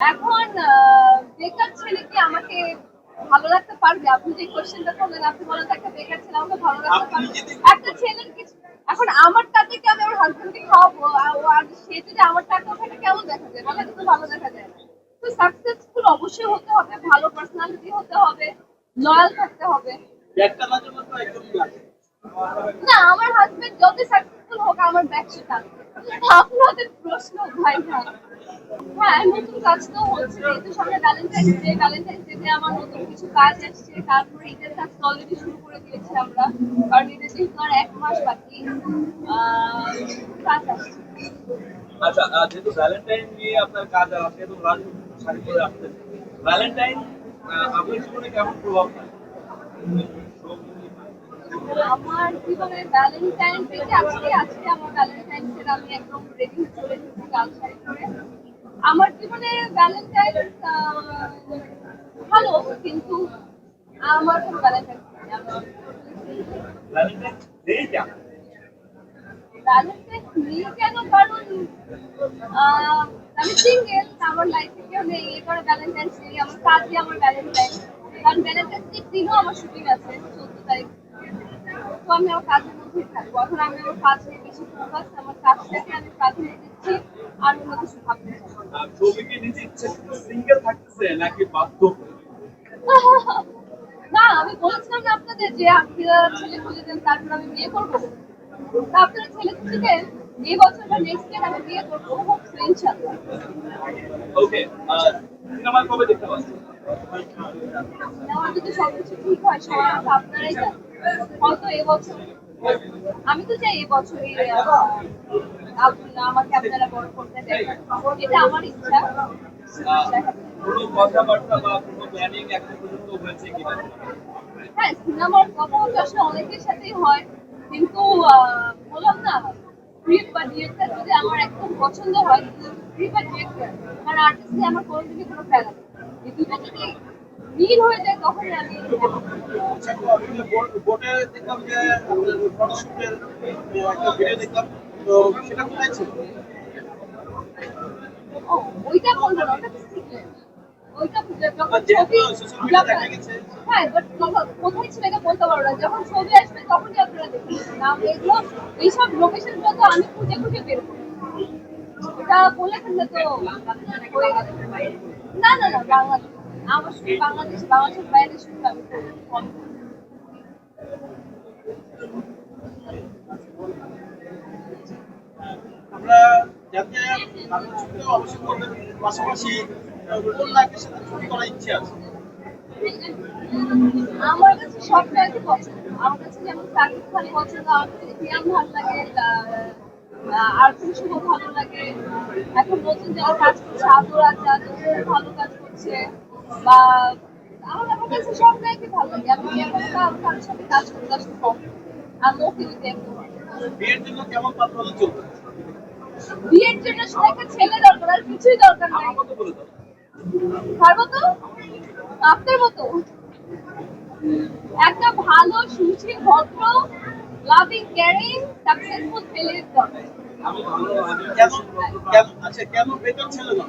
এখন বেকার ছেলে কি আমাকে ভালো লাগতে পারবে? আপনি যে কোশ্চেনটা করলেন আপনি বলেন একটা বেকার ছেলে আমাকে ভালো লাগতে পারবে। একটা ছেলের কিছু এখন আমার টাকা কি আমি আমার হাজবেন্ডকে খাওয়াবো আর সে যদি আমার টাকা ওখানে কেমন দেখা যায়? বলে তো ভালো দেখা যায়। না তো সাকসেসফুল অবশ্যই হতে হবে ভালো পার্সোনালিটি হতে হবে লয়াল থাকতে হবে। না আমার হাজবেন্ড যত সাকসেসফুল হোক আমার থাকবে আপনাদের হ্যাঁ নতুন কাজ তো হচ্ছে এই তো সামনে ভ্যালেন্টাইন্স আমার নতুন কিছু কাজ আসছে, তারপরে ঈদের কাজ শুরু করে দিয়েছি আমরা। কারণ ঈদের যেহেতু আর এক মাস বাকি কাজ আসছে। আচ্ছা যেহেতু ভ্যালেন্টাইন নিয়ে আপনার কাজ আসছেন ভ্যালেন্টাইন কেমন প্রভাব? আমার জীবনে ভ্যালেন্টাইন ডে আজকে আজকে আমার ভ্যালেন্টাইন ডে আমি একদম রেডি চলে এসেছি লাল শাড়ি পরে আমার জীবনে ভ্যালেন্টাইন ভালো কিন্তু আমার কোনো ভ্যালেন্টাইন নেই ভ্যালেন্টাইন ডে কেমন? ভ্যালেন্টাইন নেই কেন? কারণ আমি সিঙ্গেল আমার লাইফে কেউ নেই। এবারে ভ্যালেন্টাইন ডে আমার কাজই আমার ভ্যালেন্টাইন কারণ ভ্যালেন্টাইন দিনও আমার শুটিং আছে চোদ্দ তারিখ। তো আমি আমার কাজের মধ্যেই থাকব এখন আমি আমার কাজ নিয়ে বেশি ফোকাস আমার কাজটাকে আমি প্রাধান্য দিচ্ছি আর অন্য কিছু ভাবতে না। নিজে ইচ্ছে সিঙ্গেল থাকতেছে নাকি বাধ্য না আমি বলেছিলাম না আপনাদের যে আপনারা ছেলে খুঁজে দেন তারপর আমি বিয়ে করব। আপনারা ছেলে খুঁজে দেন এই বছর বা নেক্সট ইয়ার আমি বিয়ে করব হোপ ইনশাল্লাহ ওকে সিনেমা কবে দেখতে পাচ্ছি আমার যদি সবকিছু ঠিক হয় আগে আপনারাই জানেন। হয়তো এবছর আমি তো চাই এবছরই আমাকে আপনারা বড় করতে দেন। এটা আমার ইচ্ছা। কোনো কথাবার্তা বা কোনো প্ল্যানিং এখন পর্যন্ত হয়েছে কিনা? হ্যাঁ সিনেমার কথা তো আসলে অনেকের সাথেই হয় কিন্তু বললাম না স্ক্রিপ্ট বা ডিরেক্টর যদি আমার একদম পছন্দ হয় স্ক্রিপ্ট বা ডিরেক্টর কারণ আর্টিস্টে আমার কোনো দিকে কোনো নেই। এই দুটো যদি মিল হয়ে যায় তখনই আমি বোর্ডে দেখলাম যে ফটোশুটের একটা ভিডিও দেখলাম তো সেটা কোথায় ছিল? ওইটা বলব না ওটা ওইটা। হ্যাঁ বাট কোথায় ছিল এটা বলতে পারব না। যখন ছবি আসবে তখনই আপনারা দেখবেন না এগুলো এইসব লোকেশনগুলো তো আমি খুঁজে খুঁজে বের করি। এটা বলে ফেললে তো না না না বাংলাদেশ। আমার শুধু বাংলাদেশে বাংলাদেশের বাইরে শুধু আমি কম আমরা যাতে আপনার ছবিও অবশ্যই করবেন পাশাপাশি আহ, নায়কের সাথে ছবি করার ইচ্ছে আছে। আমার কাছে সব নায়কই পছন্দ। আমার কাছে যেমন সাকিব খান পছন্দ আমার কাছে ভালো লাগে আর শুভ ভালো লাগে। এখন নতুন যারা কাজ করছে আদর আজা ভালো কাজ করছে বা আমার আমার কাছে সব নায়কই ভালো লাগে। আমি কারো- কারোর সাথে কাজ করতে আসলে কম আমি ওকে দেখতে পারি বিয়ের জন্য কেমন পাত্র চলবে? বিয়ের জন্য শুধু একটা ছেলে দরকার আর কিছুই দরকার নাই। পারব তো? আপনার মতো? একটা ভালো সুশীল ভদ্র লাভিং কেয়ারিং সাকসেসফুল ছেলের দরকার। আমি ভালো আচ্ছা কেন বেতন ছিল না